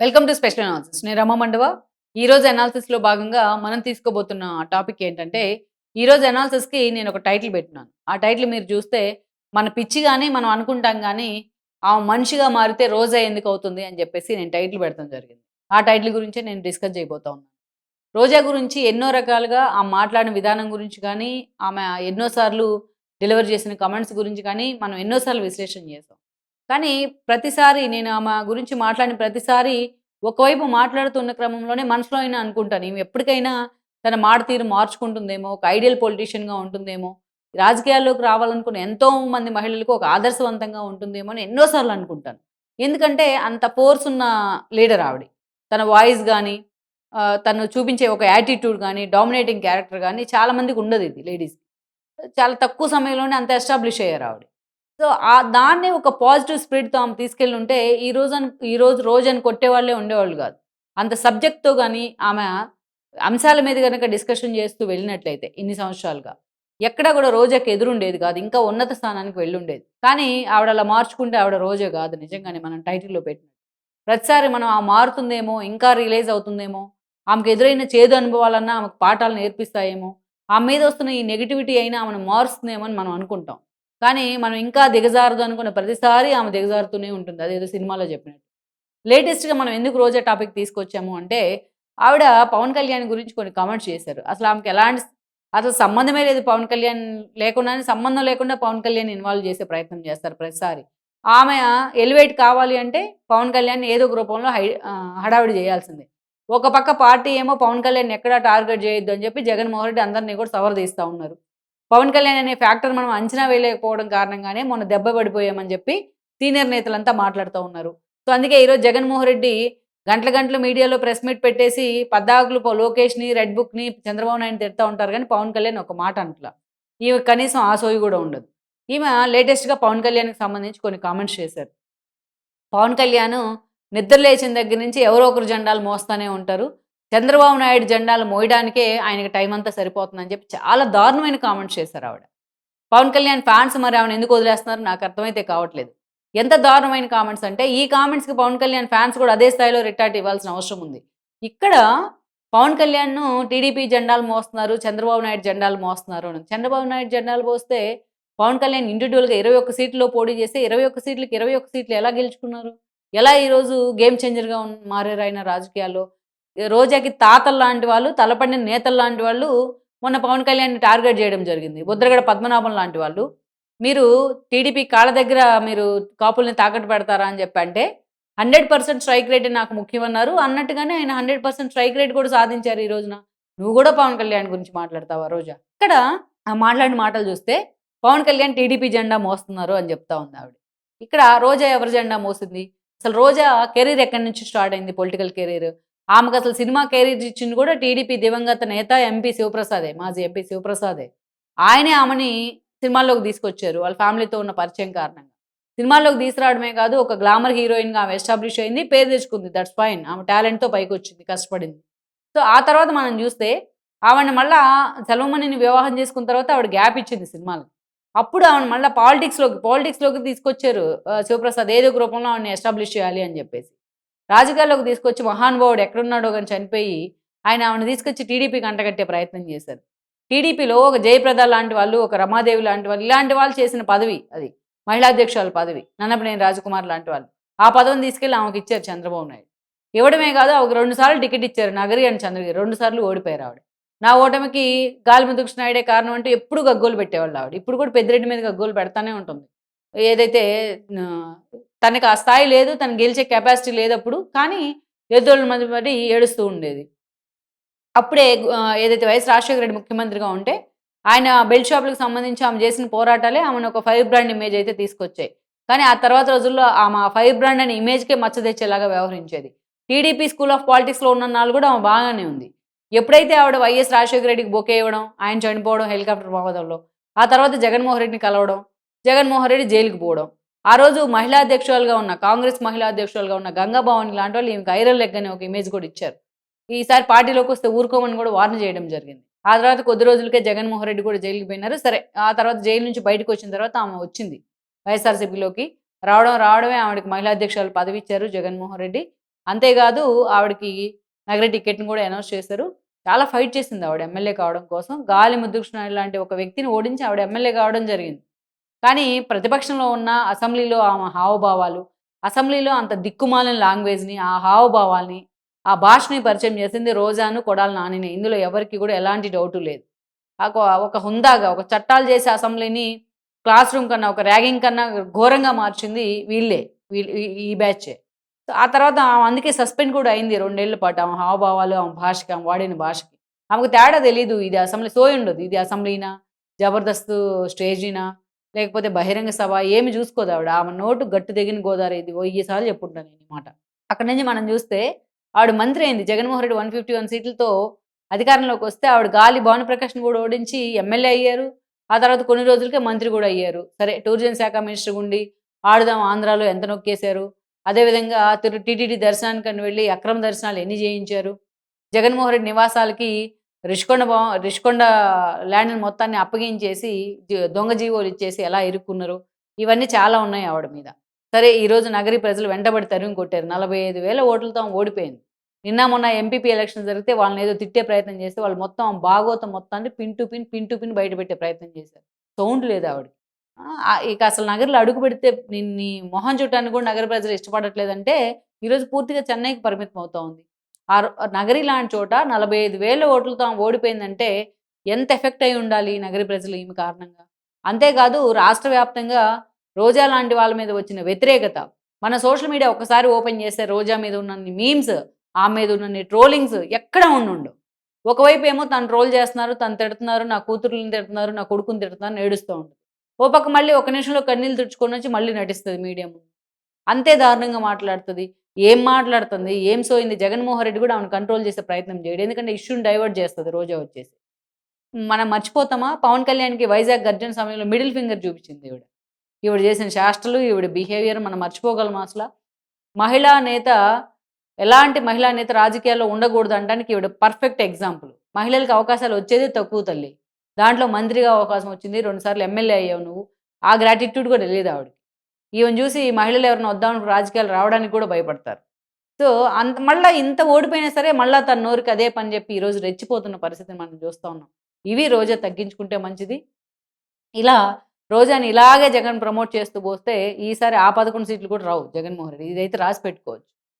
Welcome to special analysis నేను రమ మండవ. ఈ రోజు అనాలిసిస్లో భాగంగా మనం తీసుకోబోతున్న టాపిక్ ఏంటంటే ఈ రోజు అనాలిసిస్కి నేను ఒక టైటిల్ పెట్టినాను. ఆ టైటిల్ మీరు చూస్తే మన పిచ్చి కానీ మనం అనుకుంటాం కానీ ఆ మనిషిగా మారితే రోజా ఎందుకు అవుతుంది అని చెప్పేసి నేను టైటిల్ పెడతాం జరిగింది. ఆ టైటిల్ గురించి నేను డిస్కస్ చేయబోతా ఉన్నాను. రోజా గురించి ఎన్నో రకాలుగా ఆ మాట్లాడిన విధానం గురించి కానీ ఆమె ఎన్నోసార్లు డెలివర్ చేసిన కమెంట్స్ గురించి కానీ మనం ఎన్నోసార్లు విశ్లేషణ చేసాం. కానీ ప్రతిసారి నేను ఆమె గురించి మాట్లాడిన ప్రతిసారి ఒకవైపు మాట్లాడుతున్న క్రమంలోనే మనసులో అయినా అనుకుంటాను. ఈమె ఎప్పటికైనా తన మాట తీరు మార్చుకుంటుందేమో ఒక ఐడియల్ పొలిటీషియన్గా ఉంటుందేమో రాజకీయాల్లోకి రావాలనుకున్న ఎంతో మంది మహిళలకు ఒక ఆదర్శవంతంగా ఉంటుందేమో అని ఎన్నోసార్లు అనుకుంటాను. ఎందుకంటే అంత ఫోర్స్ ఉన్న లీడర్ ఆవిడ. తన వాయిస్ కానీ తను చూపించే ఒక యాటిట్యూడ్ కానీ డామినేటింగ్ క్యారెక్టర్ కానీ చాలామందికి ఉండదు ఇది లేడీస్ చాలా తక్కువ సమయంలోనే అంత ఎస్టాబ్లిష్ అయ్యారు ఆవిడ. సో ఆ దాన్నే ఒక పాజిటివ్ స్పిరిట్తో ఆమె తీసుకెళ్ళి ఉంటే ఈ రోజు అని ఈ రోజు రోజు అని కొట్టేవాళ్ళే ఉండేవాళ్ళు కాదు. అంత సబ్జెక్ట్తో కానీ ఆమె అంశాల మీద కనుక డిస్కషన్ చేస్తూ వెళ్ళినట్లయితే ఇన్ని సంవత్సరాలుగా. ఎక్కడా కూడా రోజాకి ఎదురుండేది కాదు ఇంకా ఉన్నత స్థానానికి వెళ్ళుండేది. కానీ ఆవిడ అలా మార్చుకుంటే ఆవిడ రోజే కాదు నిజంగానే మనం టైటిల్లో పెట్టినట్టు. ప్రతిసారి మనం ఆ మారుతుందేమో ఇంకా రిలీజ్ అవుతుందేమో ఆమెకు ఎదురైన చేదు అనుభవాలన్నా ఆమెకు పాఠాలు నేర్పిస్తాయేమో ఆమె మీద వస్తున్న ఈ నెగిటివిటీ అయినా ఆమెను మారుస్తుందేమో అని మనం అనుకుంటాం. కానీ మనం ఇంకా దిగజారదు అనుకున్న ప్రతిసారి ఆమె దిగజారుతూనే ఉంటుంది. అదేదో సినిమాలో చెప్పినట్టు. లేటెస్ట్గా మనం ఎందుకు రోజా టాపిక్ తీసుకొచ్చాము అంటే ఆవిడ పవన్ కళ్యాణ్ గురించి కొన్ని కామెంట్స్ చేశారు. అసలు ఆమెకి ఎలాంటి అసలు సంబంధమే లేదు పవన్ కళ్యాణ్ లేకుండానే సంబంధం లేకుండా పవన్ కళ్యాణ్ ఇన్వాల్వ్ చేసే ప్రయత్నం చేస్తారు ప్రతిసారి. ఆమె ఎలివేట్ కావాలి అంటే పవన్ కళ్యాణ్ ఏదో ఒక రూపంలో హై హడావిడి చేయాల్సిందే. ఒక పక్క పార్టీ ఏమో పవన్ కళ్యాణ్ ఎక్కడా టార్గెట్ చేయొద్దు అని చెప్పి జగన్మోహన్ రెడ్డి అందరినీ కూడా సవర్ తీస్తూ ఉన్నారు. పవన్ కళ్యాణ్ అనే ఫ్యాక్టర్ మనం అంచనా వేయలేకపోవడం కారణంగానే మొన్న దెబ్బ పడిపోయామని చెప్పి సీనియర్ నేతలంతా మాట్లాడుతూ ఉన్నారు. సో అందుకే ఈరోజు జగన్మోహన్ రెడ్డి గంటల గంటలు మీడియాలో ప్రెస్ మీట్ పెట్టేసి పద్దాకులు లోకేష్ని రెడ్ బుక్ని చంద్రబాబు నాయుడు తిడతా ఉంటారు కానీ పవన్ కళ్యాణ్ ఒక మాట అంటలా. ఈమె కనీసం ఆ సోయి కూడా ఉండదు. ఈమె లేటెస్ట్గా పవన్ కళ్యాణ్కి సంబంధించి కొన్ని కామెంట్స్ చేశారు. పవన్ కళ్యాణ్ నిద్ర లేచిన దగ్గర నుంచి ఎవరో ఒకరు జెండాలు మోస్తూనే ఉంటారు. చంద్రబాబు నాయుడు జెండాలు మోయడానికే ఆయనకి టైం అంతా సరిపోతుందని చెప్పి చాలా దారుణమైన కామెంట్స్ చేశారు ఆవిడ. పవన్ కళ్యాణ్ ఫ్యాన్స్ మరి ఆవిడ ఎందుకు వదిలేస్తున్నారు? నాకు అర్థమైతే కావట్లేదు. ఎంత దారుణమైన కామెంట్స్ అంటే ఈ కామెంట్స్కి పవన్ కళ్యాణ్ ఫ్యాన్స్ కూడా అదే స్థాయిలో రిటార్ట్ ఇవ్వాల్సిన అవసరం ఉంది. ఇక్కడ పవన్ కళ్యాణ్ను టీడీపీ జెండాలు మోస్తున్నారు చంద్రబాబు నాయుడు జెండాలు మోస్తున్నారు అని. చంద్రబాబు నాయుడు జెండాలు పోస్తే పవన్ కళ్యాణ్ ఇండివిజువల్గా ఇరవై ఒక్క సీట్లో పోటీ చేస్తే ఇరవై ఒక్క సీట్లకు ఇరవై ఒక్క సీట్లు ఎలా గెలుచుకున్నారు? ఎలా ఈరోజు గేమ్ చేంజర్గా మారారు ఆయన రాజకీయాల్లో? రోజాకి తాతలు లాంటి వాళ్ళు తలపడిన నేతలు లాంటి వాళ్ళు మొన్న పవన్ కళ్యాణ్ టార్గెట్ చేయడం జరిగింది. బుద్రగడ పద్మనాభం లాంటి వాళ్ళు. మీరు టీడీపీ కాళ్ళ దగ్గర మీరు కాపుల్ని తాకట్టు పెడతారా అని చెప్పి అంటే హండ్రెడ్ పర్సెంట్ స్ట్రైక్ రేట్ నాకు ముఖ్యమన్నారు. అన్నట్టుగానే ఆయన హండ్రెడ్ పర్సెంట్ స్ట్రైక్ రేట్ కూడా సాధించారు ఈ రోజున. నువ్వు కూడా పవన్ కళ్యాణ్ గురించి మాట్లాడతావా రోజా? ఇక్కడ ఆ మాట్లాడిన మాటలు చూస్తే పవన్ కళ్యాణ్ టీడీపీ జెండా మోస్తున్నారు అని చెప్తా ఉంది ఆవిడ. ఇక్కడ రోజా ఎవరి జెండా మోసింది? అసలు రోజా కెరీర్ ఎక్కడి నుంచి స్టార్ట్ అయింది పొలిటికల్ కెరీర్? ఆమెకు అసలు సినిమా కెరీర్ ఇచ్చింది కూడా టీడీపీ దివంగత నేత ఎంపీ శివప్రసాదే మాజీ ఎంపీ శివప్రసాదే. ఆయనే ఆమెని సినిమాల్లోకి తీసుకొచ్చారు వాళ్ళ ఫ్యామిలీతో ఉన్న పరిచయం కారణంగా. సినిమాల్లోకి తీసుకురావడమే కాదు ఒక గ్లామర్ హీరోయిన్గా ఆమె ఎస్టాబ్లిష్ అయింది పేరు తెచ్చుకుంది దట్స్ ఫైన్ ఆమె టాలెంట్తో పైకి వచ్చింది కష్టపడింది. సో ఆ తర్వాత మనం చూస్తే ఆవిడ మళ్ళా సెలవుమణిని వివాహం చేసుకున్న తర్వాత ఆవిడ గ్యాప్ ఇచ్చింది సినిమాలు. అప్పుడు ఆవిడ మళ్ళీ పాలిటిక్స్లోకి పాలిటిక్స్లోకి తీసుకొచ్చారు శివప్రసాద్ ఏదో ఒక రూపంలో ఆవిడని ఎస్టాబ్లిష్ చేయాలి అని చెప్పేసి. రాజకీయాల్లోకి తీసుకొచ్చి మహానుభావుడు ఎక్కడున్నాడో కానీ చనిపోయి ఆయన ఆమెను తీసుకొచ్చి టీడీపీకి అంటగట్టే ప్రయత్నం చేశారు. టీడీపీలో ఒక జయప్రద లాంటి వాళ్ళు ఒక రమాదేవి లాంటి వాళ్ళు ఇలాంటి వాళ్ళు చేసిన పదవి అది. మహిళాధ్యక్షురాల పదవి. నన్నపనేని రాజకుమార్ లాంటి వాళ్ళు. ఆ పదవిని తీసుకెళ్ళి ఆమెకి ఇచ్చారు చంద్రబాబు నాయుడు. ఇవ్వడమే కాదు ఒక రెండు సార్లు టికెట్ ఇచ్చారు నగరి అని చంద్రగిరి. రెండు సార్లు ఓడిపోయారు ఆవిడ. నా ఓటమికి గాలిముద్దు నాయుడే కారణం అంటే ఎప్పుడు గగ్గోలు పెట్టేవాళ్ళు ఆవిడ. ఇప్పుడు కూడా పెద్దిరెడ్డి మీద గగ్గోలు పెడతానే ఉంటుంది. ఏదైతే తనకి ఆ స్థాయి లేదు తను గెలిచే కెపాసిటీ లేదప్పుడు కానీ ఎదురు మంది మరి ఏడుస్తూ ఉండేది. అప్పుడే ఏదైతే వైఎస్ రాజశేఖర రెడ్డి ముఖ్యమంత్రిగా ఉంటే ఆయన బెల్ట్ షాపులకు సంబంధించి ఆమె చేసిన పోరాటాలే ఆమెను ఒక ఫైర్ బ్రాండ్ ఇమేజ్ అయితే తీసుకొచ్చాయి. కానీ ఆ తర్వాత రోజుల్లో ఆమె ఫైర్ బ్రాండ్ అనే ఇమేజ్కే మచ్చ తెచ్చేలాగా వ్యవహరించేది. టీడీపీ స్కూల్ ఆఫ్ పాలిటిక్స్లో ఉన్న నాళ్ళు కూడా ఆమె బాగానే ఉంది. ఎప్పుడైతే ఆవిడ వైఎస్ రాజశేఖర రెడ్డికి బొకే ఇవ్వడం ఆయన చనిపోవడం హెలికాప్టర్ ప్రమాదంలో ఆ తర్వాత జగన్మోహన్ రెడ్డిని కలవడం జగన్మోహన్ రెడ్డి జైలుకి పోవడం ఆ రోజు మహిళా అధ్యక్షురాలుగా ఉన్న కాంగ్రెస్ మహిళా అధ్యక్షురాలుగా ఉన్న గంగాభవాని లాంటి వాళ్ళు ఈమెకి ఐరన్ లెగ్ అనే ఒక ఇమేజ్ కూడా ఇచ్చారు ఈసారి పార్టీలోకి వస్తే ఊరుకోమని కూడా వార్న్ చేయడం జరిగింది ఆ తర్వాత కొద్ది రోజులకే జగన్మోహన్ రెడ్డి కూడా జైలుకి పోయినారు సరే ఆ తర్వాత జైలు నుంచి బయటకు వచ్చిన తర్వాత ఆమె వచ్చింది వైఎస్ఆర్సీపీలోకి రావడం రావడమే ఆవిడకి మహిళా అధ్యక్షురాలు పదవి ఇచ్చారు జగన్మోహన్ రెడ్డి అంతేకాదు ఆవిడకి నగర టికెట్‌ని కూడా అనౌన్స్ చేశారు. చాలా ఫైట్ చేసింది ఆవిడ ఎమ్మెల్యే కావడం కోసం. గాలి ముద్దుకృష్ణ లాంటి ఒక వ్యక్తిని ఓడించి ఆవిడ ఎమ్మెల్యే కావడం జరిగింది. కానీ ప్రతిపక్షంలో ఉన్న అసెంబ్లీలో ఆమె హావభావాలు, అసెంబ్లీలో అంత దిక్కుమాలిన లాంగ్వేజ్‌ని, ఆ హావభావాల్ని, ఆ భాషని పరిచయం చేసింది రోజాను, కొడాలి నానినే. ఇందులో ఎవరికీ కూడా ఎలాంటి డౌటు లేదు. ఒక ఒక హుందాగా ఒక చట్టాలు చేసే అసెంబ్లీని క్లాస్ రూమ్ కన్నా, ఒక ర్యాగింగ్ కన్నా ఘోరంగా మార్చింది వీళ్ళే. వీళ్ళు ఈ బ్యాచే. ఆ తర్వాత ఆమె అందుకే సస్పెండ్ కూడా అయింది రెండేళ్ళ పాటు. ఆమె హావభావాలు, ఆమె భాషకి, ఆమె వాడిన భాషకి. ఆమెకు తేడా తెలీదు. ఇది అసెంబ్లీ సోయుండదు. ఇది అసెంబ్లీనా, జబర్దస్త్ స్టేజీనా, లేకపోతే బహిరంగ సభ ఏమి చూసుకోదు ఆవిడ. ఆమె నోటు గట్టు తెగిన గోదావరి ఇది 1000 సార్లు చెప్పుంటాను నేను ఈ మాట. అక్కడి నుంచి మనం చూస్తే ఆవిడ మంత్రి అయింది. జగన్మోహన్ రెడ్డి 151 సీట్లతో అధికారంలోకి వస్తే ఆవిడ గాలి భానుప్రకాష్‌ని కూడా ఓడించి ఎమ్మెల్యే అయ్యారు. ఆ తర్వాత కొన్ని రోజులకే మంత్రి కూడా అయ్యారు. సరే టూరిజం శాఖ మినిస్టర్ ఉండి ఆడుదాం ఆంధ్రాలో ఎంత నొక్కేశారు. అదేవిధంగా తిరు టీటీడీ దర్శనానికి వెళ్ళి అక్రమ దర్శనాలు ఎన్ని చేయించారు. జగన్మోహన్ రెడ్డి నివాసాలకి రిషికొండ భవ రిషికొండ ల్యాండ్‌ని మొత్తాన్ని అప్పగించేసి దొంగ జీవోలు ఇచ్చేసి ఎలా ఇరుక్కున్నారు. ఇవన్నీ చాలా ఉన్నాయి ఆవిడ మీద. సరే ఈరోజు నగరి ప్రజలు వెంటబడి తరిమి కొట్టారు. 45,000 ఓట్లతో ఓడిపోయింది. నిన్న మొన్న ఎంపీపీ ఎలక్షన్ జరిగితే వాళ్ళని ఏదో తిట్టే ప్రయత్నం చేస్తే వాళ్ళు మొత్తం ఆమె భాగోతం మొత్తాన్ని pin to pin, pin to pin బయటపెట్టే ప్రయత్నం చేశారు. సౌండ్ లేదు ఆవిడకి. ఇక అసలు నగరంలో అడుగు పెడితే నీ మొహం చూడటానికి కూడా నగర ప్రజలు ఇష్టపడట్లేదంటే ఈరోజు పూర్తిగా చెన్నైకి పరిమితం అవుతా ఉంది. ఆ రో నగరి లాంటి చోట 45,000 ఓట్లతో ఆమె ఓడిపోయిందంటే ఎంత ఎఫెక్ట్ అయి ఉండాలి నగరి ప్రజలు ఈమె కారణంగా. అంతేకాదు రాష్ట్ర వ్యాప్తంగా రోజా లాంటి వాళ్ళ మీద వచ్చిన వ్యతిరేకత. మన సోషల్ మీడియా ఒక్కసారి ఓపెన్ చేస్తే రోజా మీద ఉన్నన్ని మీమ్స్, ఆమె మీద ఉన్నన్ని ట్రోలింగ్స్ ఎక్కడ ఉండు ఒకవైపు ఏమో తను ట్రోల్ చేస్తున్నారు, తను తిడుతున్నారు, నా కూతురుని తిడుతున్నారు, నా కొడుకుని తిడుతున్నారు అని ఏడుస్తూ ఉంటుంది. ఓ పక్క మళ్ళీ ఒక నిమిషంలో కన్నీళ్ళు తుడుచుకొని వచ్చి మళ్ళీ నటిస్తుంది మీడియా అంతే దారుణంగా మాట్లాడుతుంది ఏం మాట్లాడుతుంది, ఏం సోయింది జగన్మోహన్ రెడ్డి కూడా ఆమెను కంట్రోల్ చేసే ప్రయత్నం చేయడు. ఎందుకంటే ఇష్యూని డైవర్ట్ చేస్తుంది రోజా వచ్చేసి. మనం మర్చిపోతామా పవన్ కళ్యాణ్‌కి వైజాగ్ గర్జన సమయంలో మిడిల్ ఫింగర్ చూపించింది ఈవిడ. ఈవిడ చేసిన శాస్త్రలు ఈవిడ బిహేవియర్ మనం మర్చిపోగలమా అసలు మహిళా నేత ఎలాంటి మహిళా నేత రాజకీయాల్లో ఉండకూడదు అనడానికి ఈవిడ పర్ఫెక్ట్ ఎగ్జాంపుల్. మహిళలకు అవకాశాలు వచ్చేది తక్కువ తల్లి. దాంట్లో మంత్రిగా అవకాశం వచ్చింది. 2 సార్లు ఎమ్మెల్యే అయ్యావు నువ్వు. ఆ గ్రాటిట్యూడ్ కూడా తెలియదు ఆవిడకి. ఈమెను చూసి మహిళలు ఎవరైనా వద్దామని రాజకీయాలు రావడానికి కూడా భయపడతారు. సో, అంత మళ్ళా ఇంత ఓడిపోయినా సరే మళ్ళా తన నోరుకి అదే పని చెప్పి ఈరోజు రెచ్చిపోతున్న పరిస్థితిని మనం చూస్తా ఉన్నాం. ఇవి రోజా తగ్గించుకుంటే మంచిది. ఇలా రోజాని ఇలాగే జగన్ ప్రమోట్ చేస్తూ పోస్తే ఈసారి ఆ 11 సీట్లు కూడా రావు జగన్మోహన్ రెడ్డి. ఇదైతే రాసి పెట్టుకోవచ్చు.